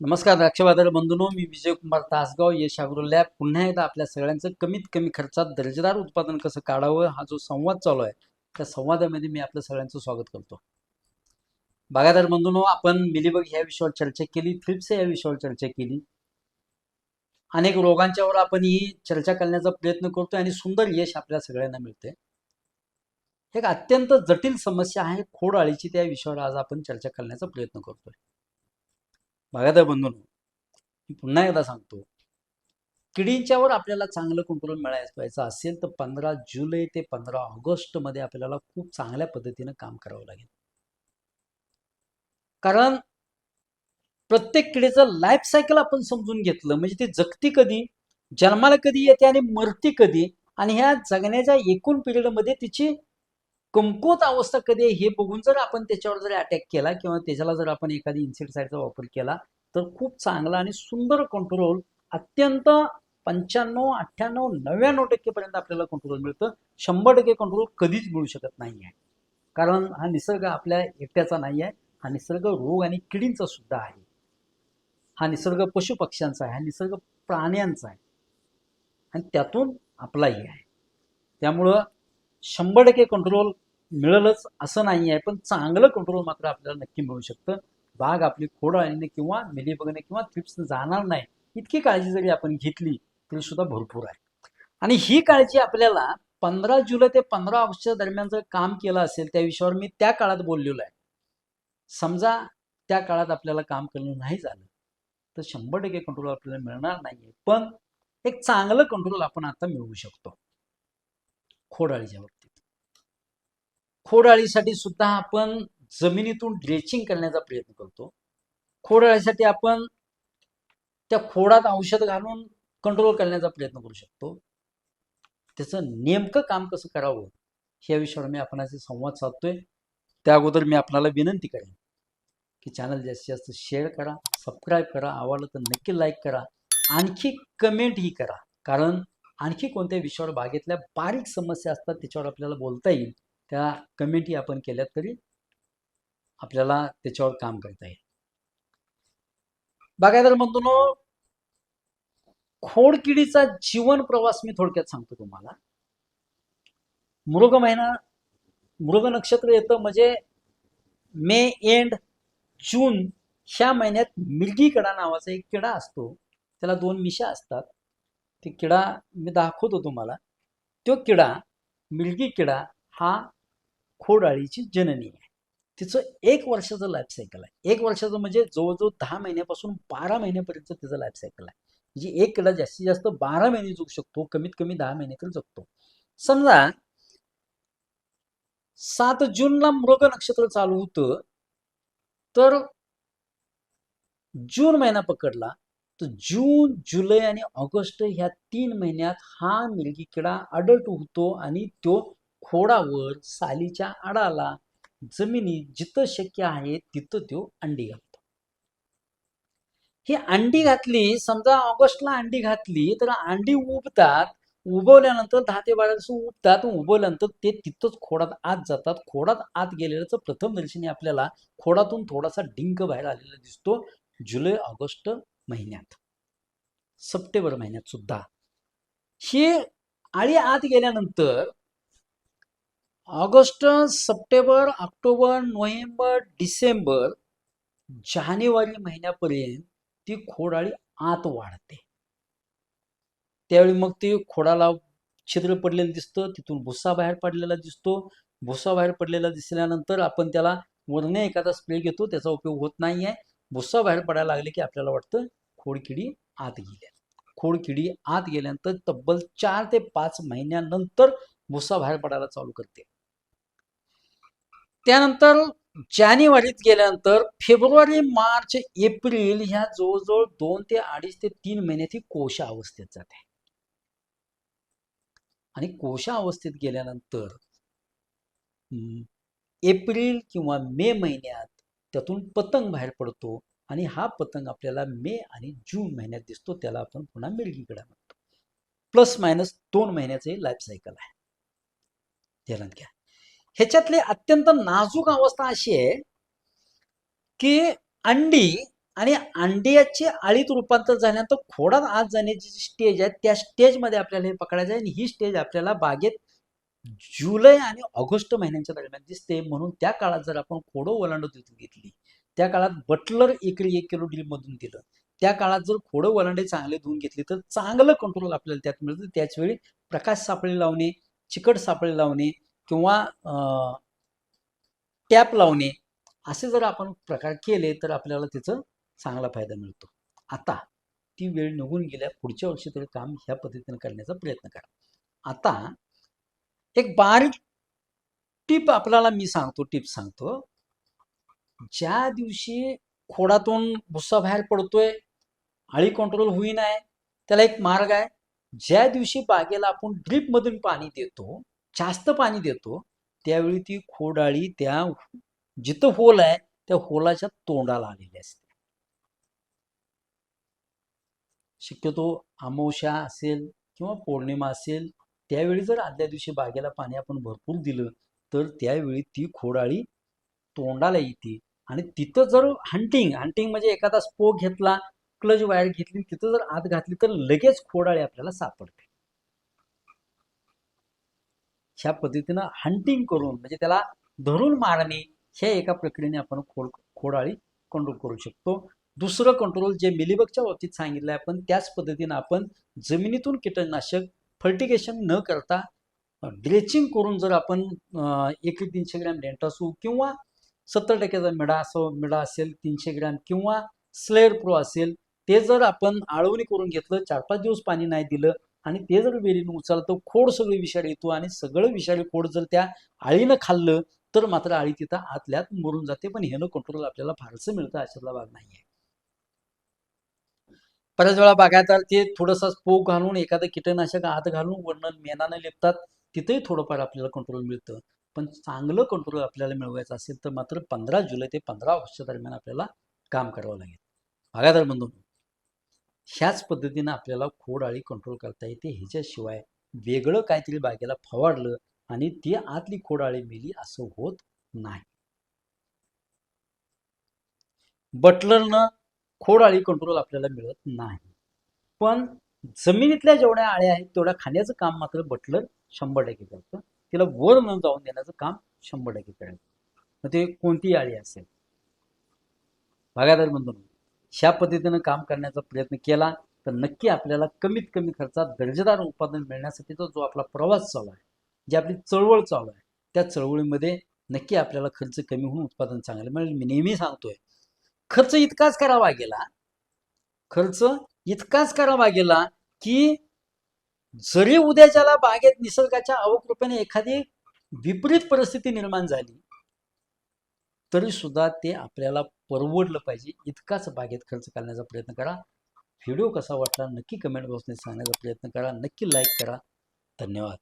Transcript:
नमस्कार द्राक्षबाजार बंधूनो मी विजयकुमार तासगाव यश अॅग्रो लॅब. पुन्हा एकदा आपल्या सगळ्यांचं कमीत कमी खर्चात दर्जेदार उत्पादन कसं काढावं हा जो संवाद चालू आहे त्या संवादामध्ये मी आपलं सगळ्यांचं स्वागत करतो. बागायदार बंधूनो आपण मिलीबग ह्या विषयावर चर्चा केली थ्रिप्स या विषयावर चर्चा केली. अनेक रोगांच्यावर आपण ही चर्चा करण्याचा प्रयत्न करतोय आणि सुंदर यश आपल्या सगळ्यांना मिळते एक अत्यंत जटिल समस्या आहे खोड अळीची त्या विषयावर आज आपण चर्चा करण्याचा प्रयत्न करतोय. बागायदार बंधून मी पुन्हा एकदा सांगतो किडींच्यावर आपल्याला चांगलं कंट्रोल मिळायचं असेल तर पंधरा जुलै ते पंधरा ऑगस्टमध्ये आपल्याला खूप चांगल्या पद्धतीनं काम करावं लागेल. कारण प्रत्येक किडीचं लाईफ सायकल आपण समजून घेतलं म्हणजे ती जगती कधी जन्माला कधी येते आणि मरती कधी आणि ह्या जगण्याच्या एकूण पिरियडमध्ये तिची कमकुवत अवस्था कधी आहे हे बघून जर आपण त्याच्यावर जर अटॅक केला किंवा त्याच्याला जर आपण एखादी इन्सेक्टिसाईडचा वापर केला तर खूप चांगला आणि सुंदर कंट्रोल अत्यंत पंच्याण्णव अठ्ठ्याण्णव नव्याण्णव टक्केपर्यंत आपल्याला कंट्रोल मिळतं. शंभर टक्के कंट्रोल कधीच मिळू शकत नाही आहे. कारण हा निसर्ग आपल्या एकट्याचा नाही आहे हा निसर्ग रोग आणि किडींचा सुद्धा आहे. हा निसर्ग पशुपक्ष्यांचा आहे हा निसर्ग प्राण्यांचा आहे. आणि त्यातून आपलाही आहे. त्यामुळं शंभर टक्के कंट्रोल मिळेलच असं नाही आहे पण चांगलं कंट्रोल मात्र आपल्याला नक्की मिळू शकतं. बाग आपली खोडाळीने किंवा मिलीबगने किंवा थ्रिप्सने जाणार नाही इतकी काळजी जरी आपण घेतली तरी सुद्धा भरपूर आहे. आणि ही काळजी आपल्याला पंधरा जुलै ते पंधरा ऑगस्टच्या दरम्यान जर काम केलं असेल त्या विषयावर मी त्या काळात बोललेलो आहे. समजा त्या काळात आपल्याला काम करणं नाही झालं तर शंभर टक्के कंट्रोल आपल्याला मिळणार नाहीये. पण एक चांगलं कंट्रोल आपण आता मिळवू शकतो. खोडाळीच्या बाबतीत खोडाळीसाठी सुद्धा आपण जमिनीतून ड्रेचिंग करण्याचा प्रयत्न करतो. खोडाळीसाठी आपण त्या खोडात औषध घालून कंट्रोल करण्याचा प्रयत्न करू शकतो. त्याचं नेमकं काम कसं करावं ह्या विषयावर मी आपणाशी संवाद साधतोय. त्या अगोदर मी आपणाला विनंती करेन की चॅनल जास्तीत जास्त शेअर करा सबस्क्राईब करा आवडलं तर नक्की लाईक करा. आणखी कमेंटही करा. कारण आणखी कोणत्या विषयावर बागेतल्या बारीक समस्या असतात त्याच्यावर आपल्याला बोलता येईल. त्या कमेंटही आपण केल्यात तरी आपल्याला त्याच्यावर काम करता येईल. बागायदार म्हणतो खोडकिडीचा जीवन प्रवास मी थोडक्यात सांगतो तुम्हाला. मृग महिना मृग नक्षत्र येतं म्हणजे मे एंड जून ह्या महिन्यात मिरगी कडा नावाचा एक किडा असतो. त्याला दोन मिशा असतात. ते किडा मी दाखवतो तुम्हाला. तो किडा मिलगी किडा हा खोडाळीची जननी आहे. तिचं एक वर्षाचं लाईफ सायकल आहे. एक वर्षाचं म्हणजे जवळजवळ दहा महिन्यापासून बारा महिन्यापर्यंत तिचं लाईफ सायकल आहे. म्हणजे एक किडा जास्तीत जास्त बारा महिने जगू शकतो कमीत कमी दहा महिने तरी जगतो. समजा सात जूनला मृग नक्षत्र चालू होतं तर जून महिना पकडला तर जून जुलै आणि ऑगस्ट ह्या तीन महिन्यात हा मिरगी किडा अडल्ट होतो आणि तो खोडावर सालीच्या आडाला जमिनीत जिथं शक्य आहे तिथं तो अंडी घालतो. ही अंडी घातली समजा ऑगस्टला अंडी घातली तर अंडी उबतात उबवल्यानंतर दहा ते बारा दिवस उबतात उबवल्यानंतर ते तिथंच खोडात आत जातात. खोडात आत गेलेल्याचं प्रथम दर्शनी आपल्याला खोडातून थोडासा डिंक बाहेर आलेला दिसतो. जुलै ऑगस्ट महिन्यात. सप्टेंबर महिन्यात सुद्धा. हे आळी आत गेल्यानंतर August September October November December जानेवारी महिन्यापर्यंत ती खोडाळी आत वाढते. त्यावेळी मग ती खोडाला छिद्र पडलेलं दिसतं तिथून भुसा बाहेर पडलेला दिसतो. भुसा बाहेर पडलेला दिसल्यानंतर आपण त्याला वरणे एखादा स्प्रे घेतो त्याचा उपयोग होत नाही आहे भुसा बाहेर पडायला लागले की आपल्याला वाटतं खोडकिडी आत गेल्या. खोडकिडी आत गेल्यानंतर तब्बल चार ते पाच महिन्यानंतर भुसा बाहेर पडायला चालू करते. त्यानंतर जानेवारीत गेल्यानंतर फेब्रुवारी मार्च एप्रिल ह्या जवळजवळ दोन ते अडीच ते तीन महिन्यात ही कोशा अवस्थेत जाते आणि कोशा अवस्थेत गेल्यानंतर एप्रिल किंवा मे महिन्यात त्यातून पतंग बाहेर पडतो. आणि हा पतंग आपल्याला मे आणि जून महिन्यात दिसतो त्याला आपण पुन्हा मिळगीकडा म्हणतो. प्लस मायनस दोन महिन्याचे लाईफ सायकल आहे. ध्यानात घ्या. ह्याच्यातली अत्यंत नाजूक अवस्था अशी आहे की अंडी आणि अंड्याचे आळीत रूपांतर झाल्यानंतर खोडात आत जाण्याची जी स्टेज आहे त्या स्टेजमध्ये आपल्याला हे पकडायचं आहे आणि ही स्टेज आपल्याला बागेत जुलै आणि ऑगस्ट महिन्यांच्या दरम्यान दिसते. म्हणून त्या काळात जर आपण खोडो ओलांडून घेतली त्या काळात बटलर एकरी एक किलो ड्रिल मधून दिलं. त्या काळात जर खोडं वलांडे चांगले धुवून घेतले तर चांगलं कंट्रोल आपल्याला त्यात मिळतं. त्याचवेळी प्रकाश सापळे लावणे चिकट सापळे लावणे किंवा टॅप लावणे असे जर आपण प्रकार केले तर आपल्याला त्याचं चांगला फायदा मिळतो. आता ती वेळ निघून गेल्या. पुढच्या वर्षी तरी काम ह्या पद्धतीने करण्याचा प्रयत्न करा. आता एक बारीक टीप आपल्याला मी सांगतो टिप सांगतो. ज्या दिवशी खोडातून भुस्सा बाहेर पडतोय आळी कंट्रोल होईनाय त्याला एक मार्ग आहे. ज्या दिवशी बागेला आपण ड्रीप मधून पाणी देतो जास्त पाणी देतो त्यावेळी ती खोडाळी त्या जिथं होल आहे त्या होलाच्या तोंडाला आलेली असते. शक्यतो अमावस्या असेल किंवा पौर्णिमा असेल त्यावेळी जर आदल्या दिवशी बागेला पाणी आपण भरपूर दिलं तर त्यावेळी ती खोडाळी तोंडाला येते. आणि तिथं जर हंटिंग हंटिंग म्हणजे एखादा स्पोक घेतला क्लच वायर घेतली तिथं जर आत घातली तर लगेच खोडाळी आपल्याला सापडते. ह्या पद्धतीनं हंटिंग करून म्हणजे त्याला धरून मारणे ह्या एका प्रक्रियेने आपण खोड खोडाळी कंट्रोल करू शकतो. दुसरं कंट्रोल जे मिलीबगच्या बाबतीत सांगितलं आहे आपण त्याच पद्धतीनं आपण जमिनीतून कीटकनाशक फर्टिगेशन न करता ड्रेचिंग करून जर आपण एक तीनशे ग्रॅम डेंटासू किंवा सत्तर टक्क्याचा मिडा असो मिडा असेल तीनशे ग्रॅम किंवा स्लेअर प्रो असेल ते जर आपण आळवणी करून घेतलं चार पाच दिवस पाणी नाही दिलं आणि ते जर वेरीनं उचललं तर खोड सगळी विषारी येतो आणि सगळं विषारी खोड जर त्या आळीनं खाल्लं तर मात्र आळी तिथं आतल्यात मरून जाते. पण ह्यानं कंट्रोल आपल्याला फारसं मिळतं अशातला भाग नाही आहे. बऱ्याच वेळा बागायदार ते थोडंसं स्पोक घालून एखादं कीटकनाशक आत घालून वर्णन मेनानं लिपतात तिथेही थोडंफार आपल्याला कंट्रोल मिळतं. पण चांगलं कंट्रोल आपल्याला मिळवायचं असेल तर मात्र पंधरा जुलै ते पंधरा ऑगस्टच्या दरम्यान आपल्याला काम करावं लागेल. बागायदार बंधू ह्याच पद्धतीनं आपल्याला खोड आळी कंट्रोल करता येते. ह्याच्याशिवाय वेगळं काहीतरी बागेला फवारलं आणि ती आतली खोड आळी मेली असं होत नाही. बटलरनं खोड आळी कंट्रोल आपल्याला मिळत नाही. पण जमिनीतल्या जेवढ्या आळ्या आहेत तेवढ्या खाण्याचं काम मात्र बटलर शंभर टक्के करतं. तिला वर न जाऊन देण्याचं काम शंभर टक्के करेल. मग ते कोणती आळी असेल. बागायदार म्हणतो ह्या पद्धतीनं काम करण्याचा प्रयत्न केला तर नक्की आपल्याला कमीत कमी खर्चात दर्जेदार उत्पादन मिळण्यासाठीचा जो आपला प्रवास चालू आहे जी आपली चळवळ चालू आहे त्या चळवळीमध्ये नक्की आपल्याला खर्च कमी होऊन उत्पादन चांगलं मिळेल. मी नेहमी सांगतोय खर्च इतकाच करावा गेला खर्च इतकाच करावा गेला की जरी उद्याच्याला बागेत निसर्गाच्या अवकृपेने एखादी विपरीत परिस्थिती निर्माण झाली तरी सुद्धा ते आपल्याला परवडलं पाहिजे. इतकाच बागेत खर्च करण्याचा प्रयत्न करा. व्हिडिओ कसा वाटला नक्की कमेंट बॉक्सने सांगण्याचा प्रयत्न करा. नक्की लाईक करा. धन्यवाद.